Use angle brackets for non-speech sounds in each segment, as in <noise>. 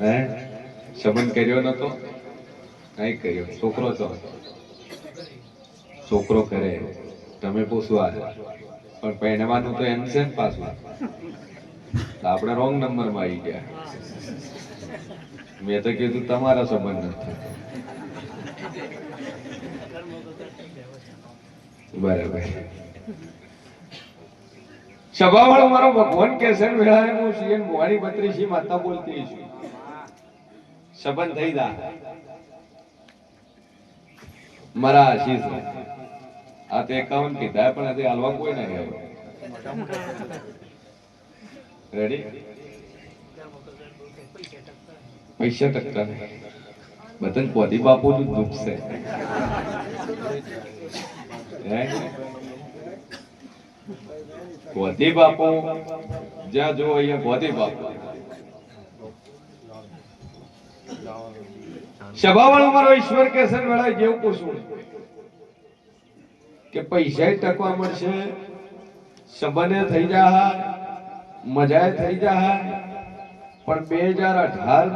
હે? સંબંધ કર્યો નતો? નહીં કર્યો? છોકરો તો છોકરો કરે. તમે પૂછવા પણ પહેરવાનું તો એમ છે ને પાછું. આપણે રોંગ નંબરમાં આવી ગયા. મેં તો કીધું તમારા સંબંધ નથી બરાબર. સભાવાળો મારો ભગવાન કે ને વેળાએ હું છીએ મોહાણી બત્રીસી માતા બોલતી છું. સંબંધ થઈ જા. મારા આશીષ આ તો એકાવન કીધા, પણ આજે હાલવા કોઈ ના આવ્યો રેડી પૈસા ટકતા નહીં. બધાને પોતી બાપુ નું દુઃખ? ગોધી બાપુ. જ્યાં જો અહીંયા ગોધી બાપુ. સભાવાળો મારો ઈશ્વર કેસર વેળા જેવું પૂછું કે પૈસા ટકવા મળશે, સંબંધે થઈ જા મજા થઈ જા પણ બે હજાર અઢાર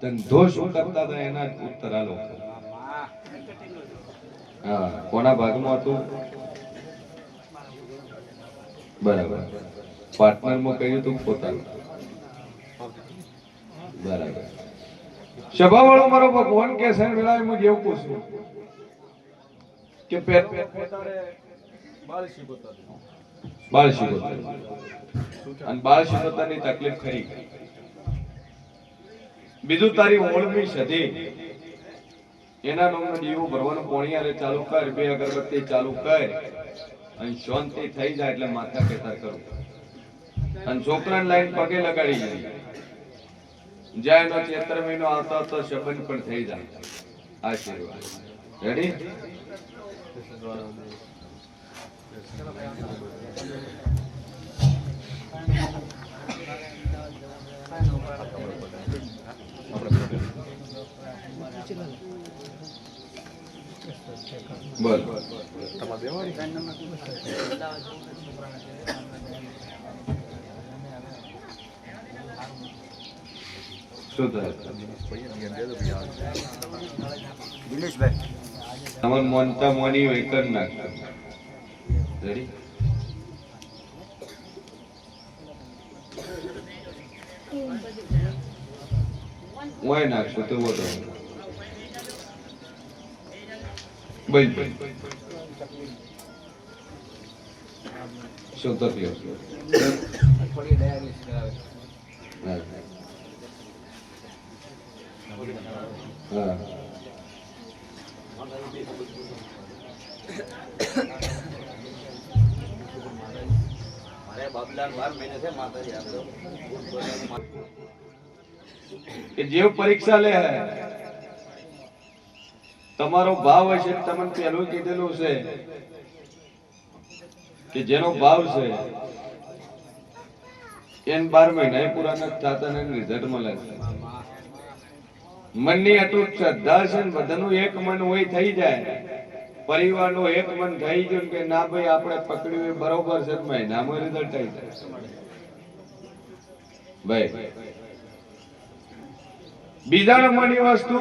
ધંધો શું કરતા હતા એના ઉત્તરા લોકો હા, કોના ભાગમાં હતું? બરાબર. પાર્ટનરમાં કહ્યું તું પોતાનું. બરાબર. સભાવાળો મારો ભગવાન કે છે ને હું જેવું પૂછું કે પે- બાળ શિકોતર અને બાળશી પોતાની તકલીફ ખરી બીજું તારી ઓળમી સધી. એના નામનો દીવો ભરવાનું પોણિયારે ચાલુ કર, બે અગરબત્તી ચાલુ કર. અને શાંતિ થઈ જાય એટલે માથા પેથા કરું. અને છોકરાને લાઈન પગે લગાડી જાય જ્યાં એનો ચેત્ર મહિનો આવતો તો સંબંધ પણ થઈ જાય. આશીર્વાદ. રેડી શું થાય? તમારે મોનતા મોની હોય કર નાખતા વાય નાખશો તો બોલો. બઈ શું તકલીફ? હા કે જેવ પરીક્ષા લે હે તમારો ભાવ હશે તમને પહેલું કીધેલું છે? કે જેનો ભાવ છે, એને બાર મહિના પૂરા નથી થતા ને રિઝલ્ટ મળે છે. મનની અટૂટ શ્રદ્ધા છે ને બધાનું એક મન હોય થઈ જાય. પરિવારનું એક મન થઈ ગયું કે ના ભાઈ, આપણે પકડ્યું એ બરોબર છે, મહિનામાં રિઝલ્ટ થઈ જાય. ભાઈ બીજા નંબરની વસ્તુ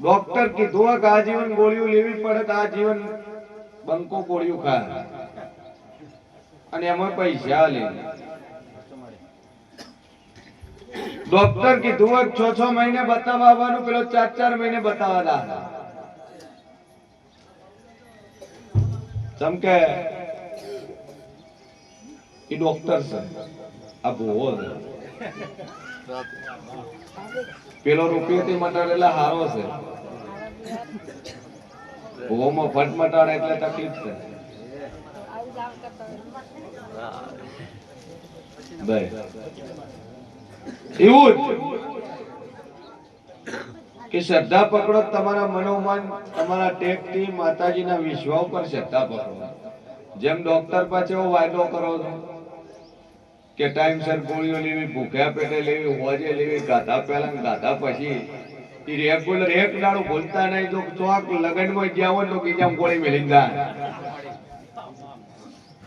ડોક્ટર કીધું કે આજીવન ગોળીઓ લેવી પડે તો આજીવન બંકો ગોળીઓ ખા અને એમાં પૈસા લે. ડોક્ટર કીધું હોય છ છ મહિને બતાવવા આવવાનું પેલો ચાર ચાર મહિને બતાવવા હતા ચમકે એ ડોક્ટર છે, આ ભૂવો પેલો રૂપિયો થી મટાડેલા હારો છે. ભૂવોમાં ફટ મટાડે એટલે તકલીફ છે. એવું કે શ્રદ્ધા પકડો તમારા મનોમન, તમારા ટેકથી માતાજીના વિશ્વા ઉપર શ્રદ્ધા પકડો. જેમ ડોક્ટર પાસે વાયદો કરો છો કે ટાઈમસર ગોળીઓ લેવી, ભૂખ્યા પેટે લેવી, હોજે લેવી, ગાધા પહેલા ગાધા પછી. એ રેગ્યુલર એક દાડો ભૂલતા નહીં તો ચોક લગનમાં ગયા હોય તો બીજા ગોળી મેલી દા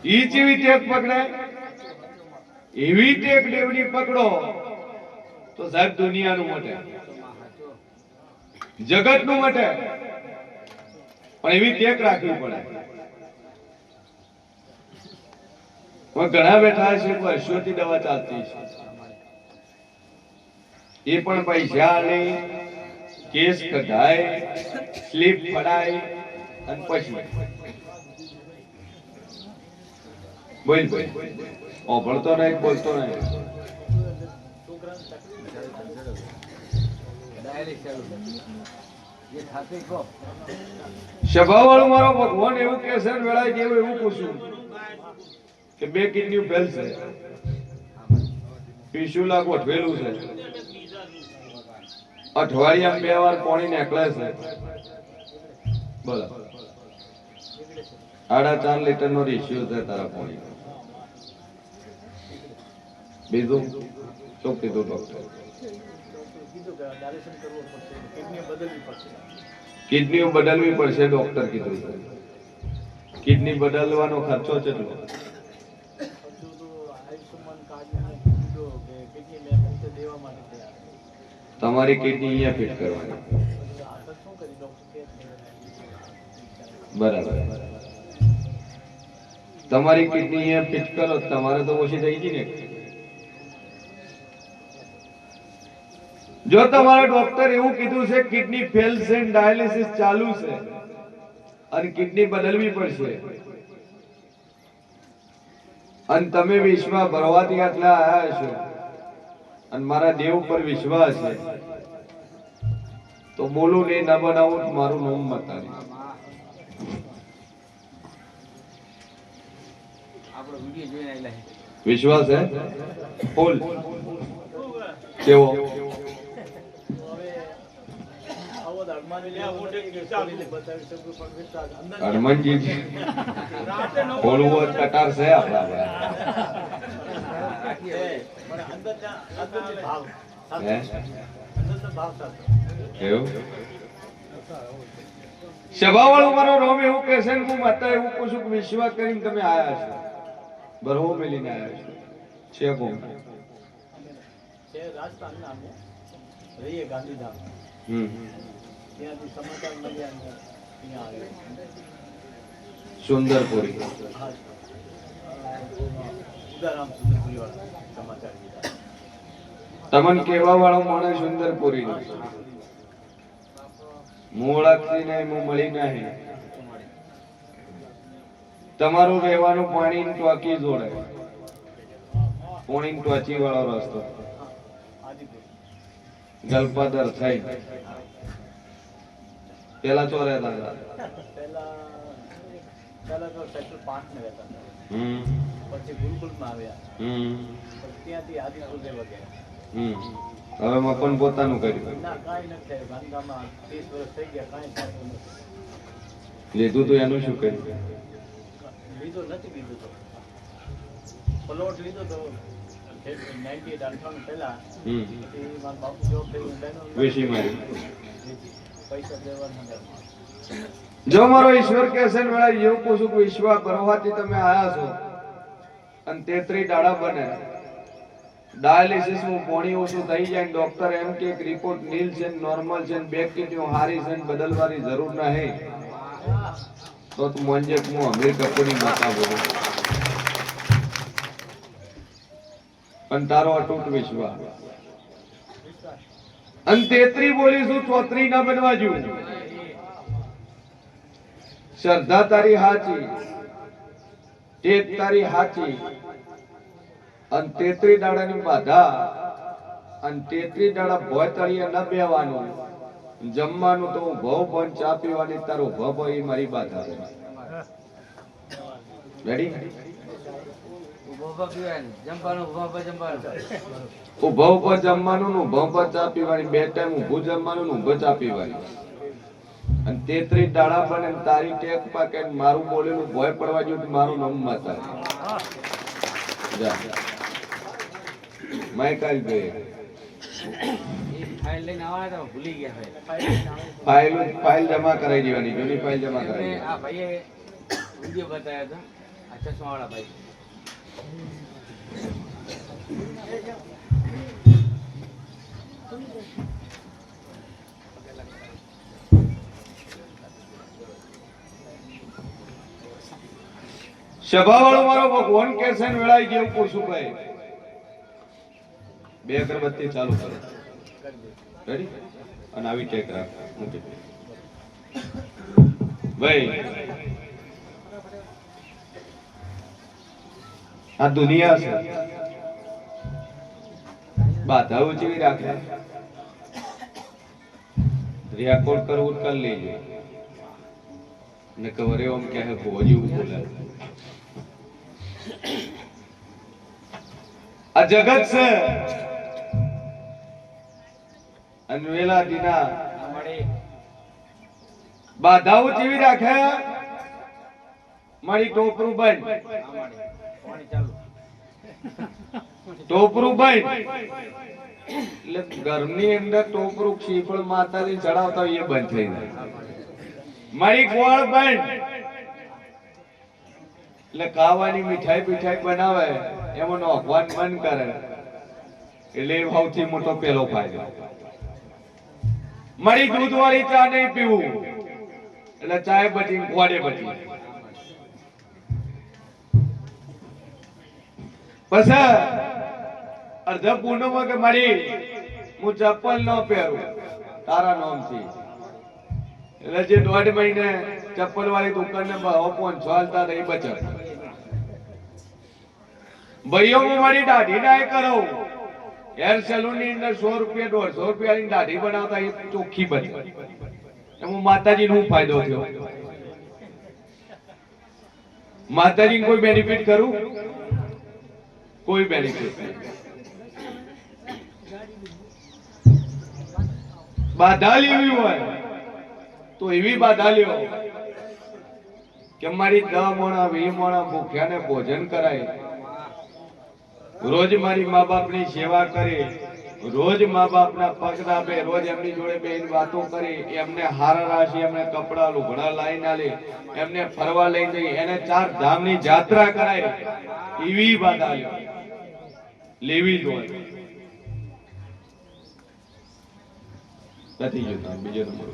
ઈ જેવી ટેક પકડે? એવી ટેક દેવડી પકડો, તો સાહેબ દુનિયાનું મટે. જગતનું મટે. પણ એવી ટેક રાખવી પડે. હવે ઘણા બેઠા છે વર્ષોથી દવા ચાલતી છે. એ પણ પૈસા લઈ કેસ કઢાય, સ્લીપ પડાય અને પછી બોલ બોલ. ઓભળતો નહીં, બોલતો નહીં. સભાવાળો મારો ભગવાન એવું કે છે ને જેવું એવું પૂછ્યું કે બે કિડની ફેલ છે. પીશુલા ગોઠવેલું છે. અઠવાડિયા બે વાર પાણી એકલા છે. બોલો. આડા ચાર લીટર નો રેશિયો છે તારા પોણી બીજું? શું કીધું ડોક્ટર કિડની બદલવી પડશે ડોક્ટર કીધું કિડની બદલવાનો ખર્ચો કેટલો? તમારી કિડની અહીંયા ફિટ કરવાની. બરાબર. તમારી કિડની અહીંયા ફિટ કરો, તમારે તો ઓછી થઈ ગઈ ને. જો તમારા ડોક્ટર એવું કીધું છે કિડની ફેલ છે ડાયાલિસિસ ચાલુ છે, અને કિડની બદલવી પડશે. અને તમે વિશ્વમાં ભરવાથી આટલા આયા છો અને મારા દેવ પર વિશ્વાસ છે. તો બોલું ને ના બનાવું મારું નામ બતાવી. વિશ્વાસ હે? બોલ. કેવો? હનુમાનજી બોલવું કટાર છે એવું? સભાવાળો મારો રોમ એવું કહે છે હું માતા એવું પૂછું કે વિશ્વાસ કરીને તમે આયા છો. બરોબર મેલીને આયા છો. છે કોણ? રહીએ ગાંધીધામ હમ. ત્યાંથી સમાચાર મળ્યા અહીંયા આવ્યો. સુંદરપુરી. હા ઉદારામ સમાચાર તમને કેવા વાળો માણસ સુંદરપુરી નો મૂળાક્ષી નહીં હું મળી નહીં. તમારું રહેવાનું પાણી ટોકી જોડે. પોણી ટોચી વાળો રસ્તો ગલપાદર થઈ. પેલા તો સેક્ટર પાંચ ને રહેતા હતા. પછી ગુરુકુલમાં આવ્યા. પછી ત્યાંથી લેવા ગયા હવે પોતાનું કર્યું. ના કાંઈ નથી થયું. ત્રીસ વર્ષ થઈ ગયા કાંઈ નથી. લીધું તો એનું શું કર્યું? લીધો નથી લીધો તો. પ્લોટ લીધો તો નાઇન્ટી એટ અઠાણું પહેલા પછી મારા બાપુ જોબ મારી. જો મારો ઈશ્વર કે છે ને વેળા એવું પૂછું કે ઈશ્વર ભરવાથી તમે આયા છો અને તેત્રી દાડા બને. ડાયાલિસિસમાં પોણી ઓછું થઈ જાય ડોક્ટર એમ કે રિપોર્ટ નીલ છે નોર્મલ છે ને બે કિડની હારી છે બદલવાની જરૂર નહીં. તો તું મંજે હું અમીર કપૂરની માતા બોલું. પણ તારો અટૂટ વિશ્વાસ. અને તેત્રી બોલીશું ચોત્રી ના બનવા જેવું. શ્રદ્ધા તારી હાચી ટેક તારી હાચી. અને તેત્રી દાડાની બાધા, અને તેત્રી દાડા ભોય તળિયે ન બેવાનું જમવાનું તો હું ભવ પણ ચા પીવાની, તારો ભવ એ મારી બાધા રેડી ઊભો ઊભો પીવાનું, જમવાનું, ઊભો ઊભો જમવાનું. જમવાનું ઊભા ઉપર ચા પીવાની, બે ટાઈમ ઊભું જમવાનું ને ચા પીવાની. અને તેત્રી દાડા બને તારી મારું બોલેલું ભોય પડવા જેવું મારું નામ માતા. જા. માઇકલ ફાઇલ લઈને આવવાના ભૂલી ગયા. ફાઇલ ફાઇલ જમા કરાવી દેવાની, જૂની ફાઇલ જમા કરાવી આ ભાઈએ બતાવ્યો હતો, આ ચશ્માવાળા ભાઈ. સભાવાળો મારો ભગવાન કે છે ને વેળાઈ ગયું બે અગરબત્તી ચાલુ કરો. રેડી અને આવી ટેક રાખ. મૂકી ભાઈ આ દુનિયા છે. બાધાઓ જેવી રાખે. રેકોર્ડ કરવું કર લેજો. ને કવરે ઓમ કે ભોજી બોલે. આ જગત છે. અને વેલા દીના બાધાઓ જેવી રાખે. મારી ટોપરું બંધ. ચાલુ. <laughs> ટોપરું બંધ એટલે ઘરની અંદર ટોપરું શીફળ માતાજી ચડાવતા એ બંધ થઈ જાય. મારી ગોળ બંધ એટલે ખાવાની મીઠાઈ પીઠાઈ બનાવે એમાં નોખવાન મન કરે. એટલે એ સૌથી મોટો પેલો ફાયદો. મારી દૂધ વાળી ચા નહીં પીવું. એટલે ચાય બધી ગોળે બધી પછી અડધા પૂર્ણમાં કે મારી, હું ચપ્પલ ન પહેરું. તારા નામથી. એટલે જે દોઢ મહિને ચપ્પલ વાળી દુકાનને પાંચસો હાલતા રહી બચત. ભાઈઓ, હું મારી દાઢી ના કરો. હેર સલૂનની અંદર સો રૂપિયા, દોઢસો રૂપિયા ની દાઢી બનાવતા એ ચોખ્ખી બની એમાં માતાજી નું ફાયદો થયો. માતાજી કોઈ બેનિફિટ કરું કોઈ બેનિફિટ નહીં. બાધા લેવી હોય, તો એવી બાધા લેવો કે મારી દહ મોણા વી મોણા ભૂખ્યાને ભોજન કરાય. રોજ મારી મા બાપની સેવા કરે, રોજ મા બાપના પગ દાબે, રોજ એમની જોડે બેન વાતો કરે, એમને હારા રાશિ, એમને કપડા લુગડા લાઈન આલે, એમને ફરવા લઈ જઈ, એને ચાર ધામની જાત્રા કરાય, એવી બાધા લ્યો લેવી જ હોય. નથી જોતા બીજો નંબર